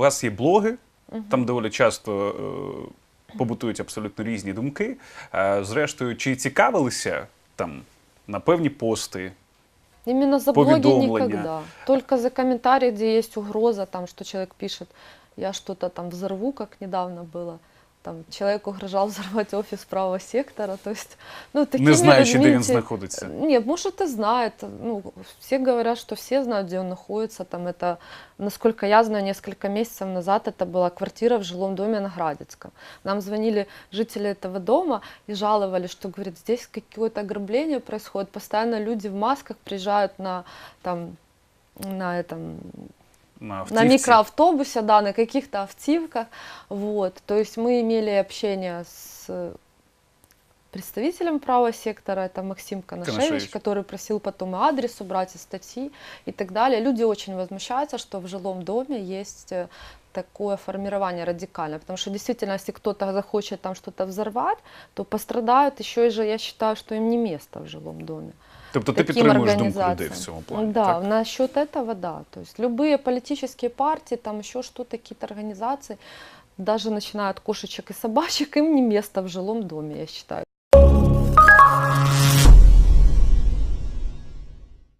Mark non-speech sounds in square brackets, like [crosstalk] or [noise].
У вас є блоги, там доволі часто е, побутують абсолютно різні думки. Е, зрештою, чи цікавилися там на певні пости? Именно за блоги ніколи. никогда. Только за комментарии, где есть угроза, там, что человек пишет, я что-то там взорву, как недавно было. Там человек угрожал [laughs] взорвать офис правого сектора. То есть, ну, такими Не знаючи, де людьми він те- знаходиться. Нет, может и знает. Ну, все говорят, что все знают, где он находится. Там это, насколько я знаю, несколько месяцев назад это была квартира в жилом доме на Градецком. Нам звонили жители этого дома и жаловали, что, говорит, здесь какое-то ограбление происходит. Постоянно люди в масках приезжают на, там, на этом На, на микроавтобусе, да, на каких-то автивках. Вот. То есть мы имели общение с представителем правого сектора, это Максим Коношевич, Коношевич. который просил потом и адрес убрать, и статьи и так далее. Люди очень возмущаются, что в жилом доме есть э, такое формирование радикальное, потому что действительно, если кто-то захочет там что-то взорвать, то пострадают еще и же, я считаю, что им не место в жилом доме. Тобто ти таким підтримуєш думку людей в организациям. цьому плані? Да, так? насчет этого, да. То есть любые политические партии, там еще что-то, какие-то организации, даже начиная от кошечек и собачек, им не место в жилом доме, я считаю.